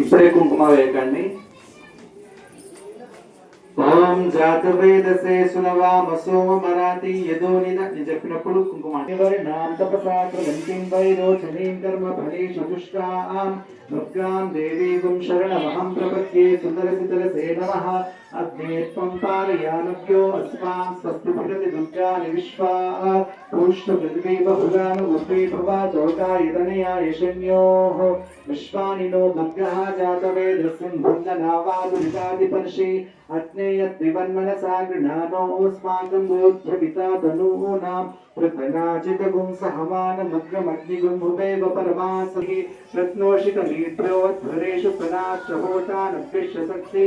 ఇప్పుడే కుంకుమ వేయకండి. ఓం జాతవేదసే సులవామ సోమ మరాతి యదోనిద నేను చెప్పినప్పుడు కుంకుమ. నాం తపసాకృంతిం వైరోచనీం కర్మ ఫలేషు దుష్టాం దుర్గాం దేవీగుం శరణమహం ప్రపద్యే సుందరసితరసే నమః. అగ్నే త్వం పారయానుభ్యో అస్మాన్ స్వస్తి ప్రగతి దుర్గాని విశ్వా పూష్ణ పృథివీ బహుగాను ఉద్వీ భవా చోకాయతనయా యశన్యోః. విశ్వాని నో దుర్గः జాతవేదస్మిన్ అగ్నే यद्विवन्मनसा गृणानोऽस्माकं गोद्भविता तनूनां पृथनाचितगुं सहमानमग्रमग्निगुं भुवेव परमासहि रत्नोषितनेत्रोद्धरेषु शक्ति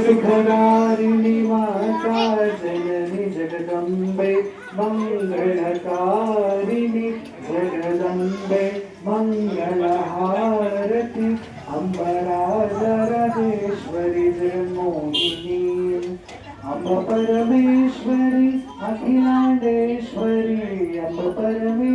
सुखदारिणि माता जननि जगदम्बे मङ्गलकारिणि जगदम्बे मङ्गलहारति अम्बराजरदेश्वरि जगन्मोहिनी अम्ब परमेश्वरि अखिलाण्डेश्वरि अम्ब परमेश्वरि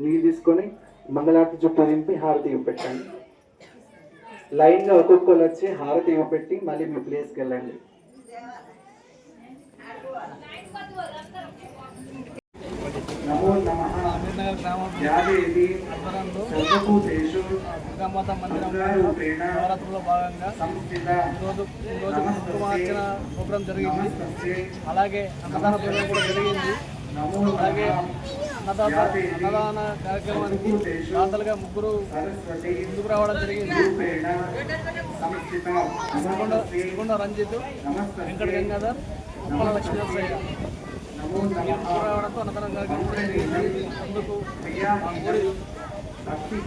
నీళ్ళు తీసుకొని మంగళారతి చుట్టూ నింపి హారతి ఇవ్వపెట్టండి లైన్గా ఒక్కొక్కరు వచ్చి హారతి ఇవ్వపెట్టి మళ్ళీ మీ ప్లేస్కి వెళ్ళండి. నమో నమ. అమీర్నగర్ గ్రామం యాదేవి ఆధ్వర్యంలో సర్వభూతేషు దుర్గామాత మందిరం నవరాత్రుల్లో భాగంగా ఈరోజు ఈరోజు కుంకుమార్చన ప్రోగ్రాం జరిగింది. అలాగే అన్నదాన ప్రోగ్రాం కూడా జరిగింది. అలాగే నమః అన్నదాత అన్నదాన కార్యక్రమానికి దాతలుగా ముగ్గురు ముందుకు రావడం జరిగింది. సిరికొండ సిరికొండ రంజిత్ వెంకట గంగాధర్ ఉప్పల లక్ష్మీనరసయ్య. ముగ్గురు రావడంతో అన్నదాన కార్యక్రమం జరిగింది. భక్తి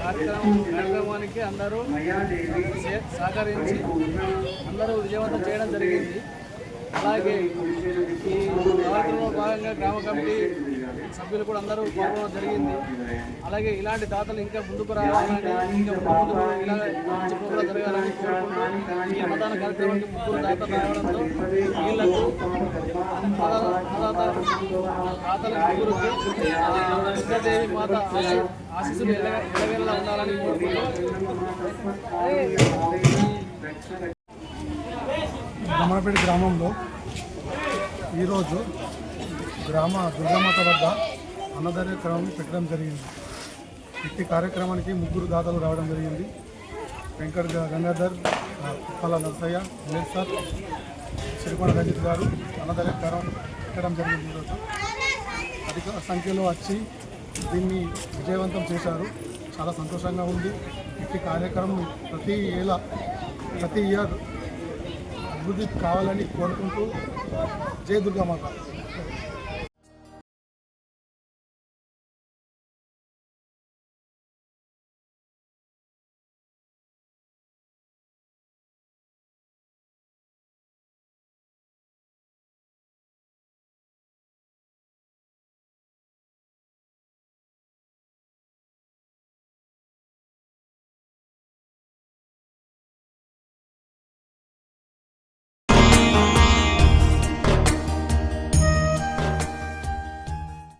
కార్యక్రమానికి అందరూ సహకరించి అందరూ విజయవంతం చేయడం జరిగింది. అలాగే ఈ కార్యక్రమంలో భాగంగా గ్రామ కమిటీ సభ్యులు కూడా అందరూ పాల్గొనడం జరిగింది. అలాగే ఇలాంటి దాతలు ఇంకా ముందుకు రావాలని ఇంకా ముందు ఇలా మంచి ప్రోగ్రాం జరగాలని కోరుకుంటూ ఈ అన్నదాన కార్యక్రమానికి ముగ్గురు దాతలు రావడంతో వీళ్ళకు అన్నదాత మాత ఆశీస్సులు ఎల్ల ఉండాలని కోరుకుంటూ గ్రామంలో ఈరోజు గ్రామ దుర్గామాత వద్ద అన్నదాన క్రమం పెట్టడం జరిగింది. ఇట్టి కార్యక్రమానికి ముగ్గురు దాతలు రావడం జరిగింది. వెంకట గంగాధర్ ఆ, కుప్పల నరసయ్య విలేజ్ సార్ సిరికొండ రంజిత్ గారు అన్నదాన క్రమం పెట్టడం జరిగింది ఈరోజు. అధిక సంఖ్యలో వచ్చి దీన్ని విజయవంతం చేశారు. చాలా సంతోషంగా ఉంది. ఇట్టి కార్యక్రమం ప్రతి ఏలా ప్రతి ఇయర్ అభివృద్ధి కావాలని కోరుకుంటూ జయ దుర్గామాత